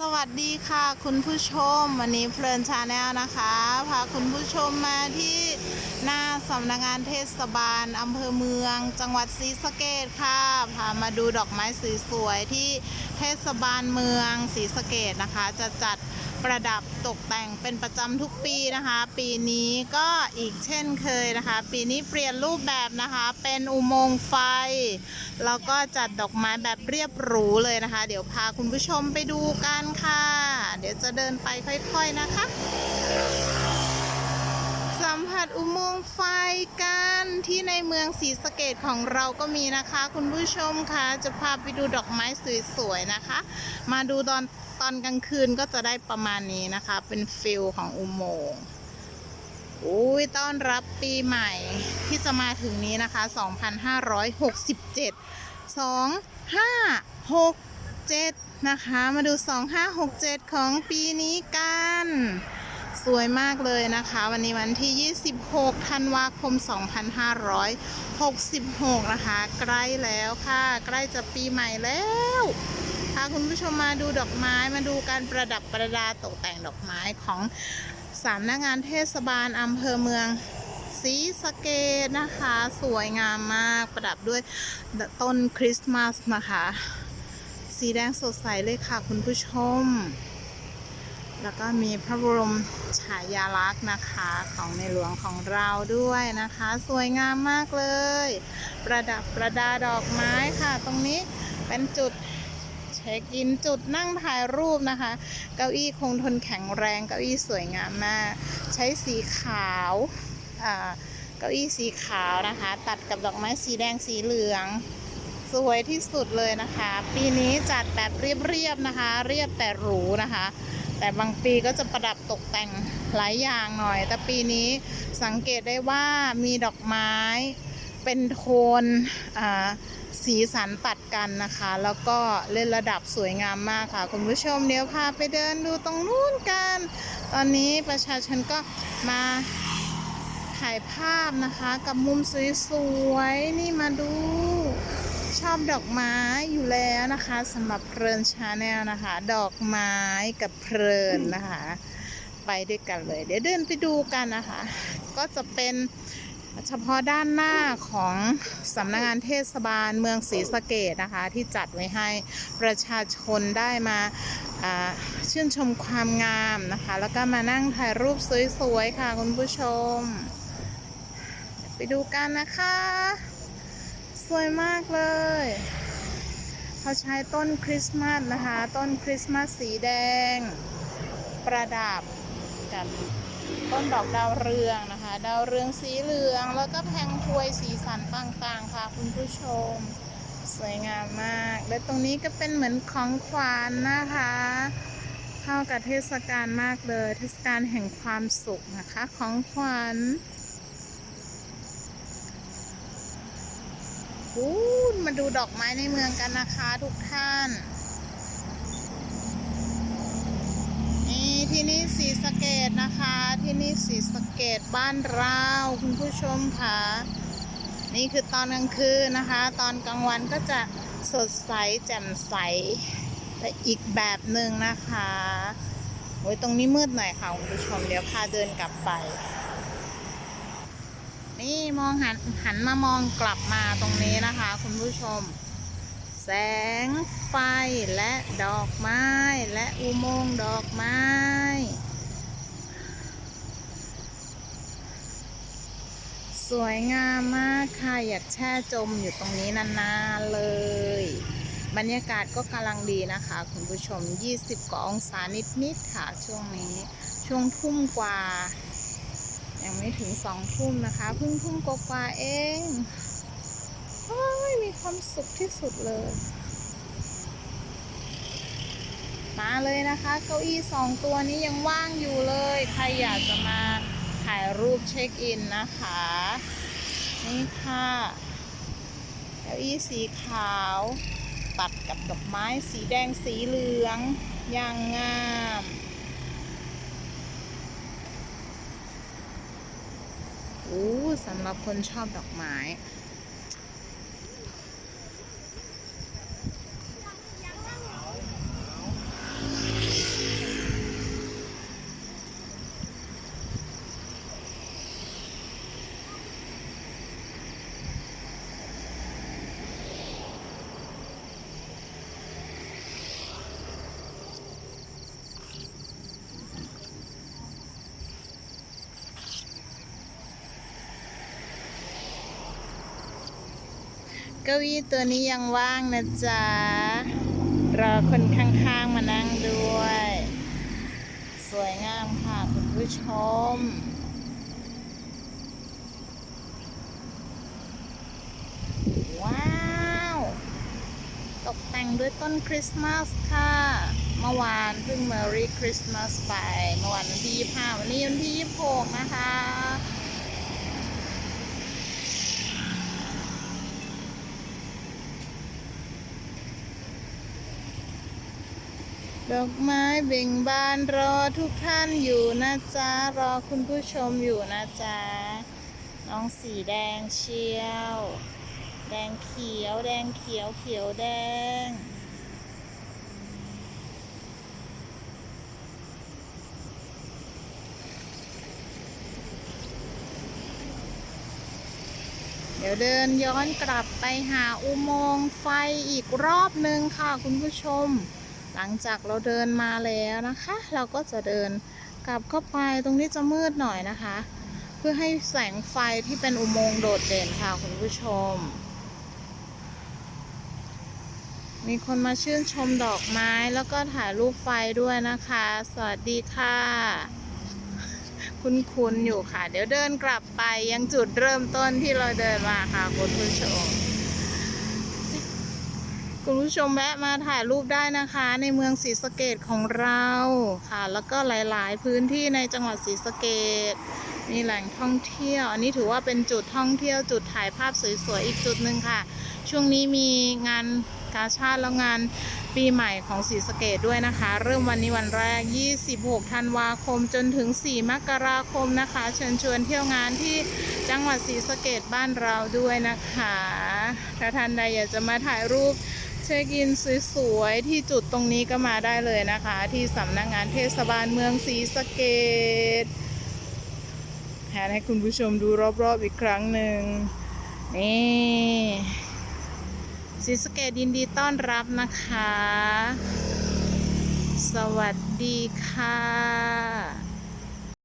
สวัสดีค่ะคุณผู้ชม วันนี้เพลินชาแนลนะคะ พาคุณผู้ชมมาที่หน้าสำนักงานเทศบาลอำเภอเมือง จังหวัดศรีสะเกดค่ะ พามาดูดอกไม้สวยๆที่เทศบาลเมืองศรีสะเกดนะคะ จะจัด ประดับตกแต่งเป็นประจำทุกปีนะคะ ปีนี้ก็อีกเช่นเคยนะคะ ปีนี้เปลี่ยนรูปแบบนะคะ เป็นอุโมงค์ไฟ แล้วก็จัดดอกไม้แบบเรียบหรูเลยนะคะ เดี๋ยวพาคุณผู้ชมไปดูกันค่ะ เดี๋ยวจะเดินไปค่อยๆนะคะสัมผัสอุโมงค์ไฟกันที่ในเมืองศรีสะเกดของเราก็มีนะคะ คุณผู้ชมคะจะพาไปดูดอกไม้สวยๆนะคะ มาดูตอน ตอนกลางคืนก็จะได้ประมาณนี้นะคะ เป็นฟิลของอุโมงค์อุ้ยต้อนรับปีใหม่ที่จะมาถึงนี้นะคะ 2567 2567 นะคะ มาดู 2567 ของปีนี้กัน สวยมากเลยนะคะ วันนี้วันที่ 26 ธันวาคม 2566 นะคะ ใกล้แล้วค่ะ ใกล้จะปีใหม่แล้ว พาคุณผู้ชมมาดูดอกไม้มาดูการประดับประดาตกแต่งดอกไม้ของสำนักงานเทศบาลอำเภอเมืองศรีสะเกดนะคะ สวยงามมากประดับด้วยต้นคริสต์มาสนะคะ สีแดงสดใสเลยค่ะคุณผู้ชม แล้วก็มีพระบรมฉายาลักษณ์นะคะของในหลวงของเราด้วยนะคะ สวยงามมากเลย ประดับประดาดอกไม้ค่ะ ตรงนี้เป็นจุด ช็คอินจุดนั่งถ่ายรูปนะคะ เก้าอี้คงทนแข็งแรง เก้าอี้สวยงามมาก ใช้สีขาวเก้าอี้สีขาวนะคะ ตัดกับดอกไม้สีแดงสีเหลืองสวยที่สุดเลยนะคะ ปีนี้จัดแบบเรียบๆนะคะ เรียบแต่หรูนะคะ แต่บางปีก็จะประดับตกแต่งหลายอย่างหน่อย แต่ปีนี้สังเกตได้ว่ามีดอกไม้ เป็นโทนสีสันตัดกันนะคะ แล้วก็เล่นระดับสวยงามมากค่ะ คุณผู้ชมเดี๋ยวพาไปเดินดูตรงนู้นกัน ตอนนี้ประชาชนก็มาถ่ายภาพนะคะ กับมุมสวยๆนี่มาดูชอบดอกไม้อยู่แล้วนะคะสำหรับเพลินชาแนลนะคะ ดอกไม้กับเพลินนะคะ ไปด้วยกันเลย เดี๋ยวเดินไปดูกันนะคะ ก็จะเป็น เฉพาะด้านหน้าของสำนักงานเทศบาลเมืองศรีสะเกดนะคะ ที่จัดไว้ให้ประชาชนได้มาชื่นชมความงามนะคะ แล้วก็มานั่งถ่ายรูปสวยๆค่ะคุณผู้ชม ไปดูกันนะคะ สวยมากเลยเขาใช้ต้นคริสต์มาสนะคะ ต้นคริสต์มาสสีแดง ประดับกับ ต้นดอกดาวเรืองนะคะ ดาวเรืองสีเหลืองแล้วก็แพงพวยสีสันต่างๆ ค่ะ คุณผู้ชม สวยงามมาก และตรงนี้ก็เป็นเหมือนของขวัญนนะคะ เข้ากับเทศกาลมากเลย เทศกาลแห่งความสุขนะคะ ของขวัญมาดูดอกไม้ในเมืองกันนะคะทุกท่าน นี่ ที่นี่สีสะเกตนะคะ ที่นี่สีสะเกตบ้านเราคุณผู้ชมค่ะ นี่คือตอนกลางคืนนะคะ ตอนกลางวันก็จะสดใสแจ่มใสแต่อีกแบบหนึ่งนะคะโอ้ยตรงนี้มืดหน่อยค่ะคุณผู้ชมเดี๋ยวพาเดินกลับไป นี่มองหันหันมามองกลับมาตรงนี้นะคะ คุณผู้ชม แสงไฟและดอกไม้และอุโมงค์ดอกไม้ สวยงามมากค่ะอยากแช่จมอยู่ตรงนี้นานๆเลย บรรยากาศก็กำลังดีนะคะ คุณผู้ชม 20กว่าองศานิดๆค่ะช่วงนี้ ช่วงทุ่มกว่า ยังไม่ถึงสองทุ่มนะคะ เพิ่งทุ่มกว่าเอง สุขที่สุดเลย มาเลยนะคะ เก้าอี้สองตัวนี้ยังว่างอยู่เลย ใครอยากจะมาถ่ายรูปเช็คอินนะคะ นี่ค่ะ เก้าอี้สีขาว ตัดกับดอกไม้สีแดงสีเหลืองอย่างงามโอ้สำหรับคนชอบดอกไม้ เก้าอี้ตัวนี้ยังว่างนะจ๊ะ รอคนข้างๆมานั่งด้วย สวยงามค่ะคุณผู้ชม ว้าว ตกแต่งด้วยต้นคริสต์มาสค่ะ เมื่อวานเพิ่งเมอรี่คริสต์มาสไป เมื่อวานวันที่ 25 วันนี้วันที่ 26 นะคะ ดอกไม้เบ่งบานรอทุกท่านอยู่นะจ๊ะ รอคุณผู้ชมอยู่นะจ๊ะ น้องสีแดงเชียว แดงเขียว แดงเขียว เขียวแดง เดี๋ยวเดินย้อนกลับไปหาอุโมงค์ไฟอีกรอบหนึ่งค่ะคุณผู้ชม หลังจากเราเดินมาแล้วนะคะ เราก็จะเดินกลับเข้าไปตรงนี้จะมืดหน่อยนะคะ เพื่อให้แสงไฟที่เป็นอุโมงค์โดดเด่นค่ะคุณผู้ชม มีคนมาชื่นชมดอกไม้แล้วก็ถ่ายรูปไฟด้วยนะคะ สวัสดีค่ะ คุ้นๆอยู่ค่ะ เดี๋ยวเดินกลับไปยังจุดเริ่มต้นที่เราเดินมาค่ะคุณผู้ชม คุณผู้ชมแวะมาถ่ายรูปได้นะคะ ในเมืองศรีสะเกดของเราค่ะ แล้วก็หลาย ๆ พื้นที่ในจังหวัดศรีสะเกดมีแหล่งท่องเที่ยว อันนี้ถือว่าเป็นจุดท่องเที่ยวจุดถ่ายภาพสวย ๆ อีกจุดหนึ่งค่ะ ช่วงนี้มีงานกาชาติแล้วงานปีใหม่ของศรีสะเกดด้วยนะคะ เริ่มวันนี้วันแรก 26 ธันวาคมจนถึง 4 มกราคมนะคะ เชิญชวนเที่ยวงานที่จังหวัดศรีสะเกดบ้านเราด้วยนะคะ ถ้าท่านใดอยากจะมาถ่ายรูป เช็คอินสวยๆ ที่จุดตรงนี้ก็มาได้เลยนะคะ ที่สำนักงงานเทศบาลเมืองศรีสะเกดแผนให้คุณผู้ชมดูรอบๆอีกครั้งหนึ่งนี่ศรีสะเกดยินดีต้อนรับนะคะ สวัสดีค่ะ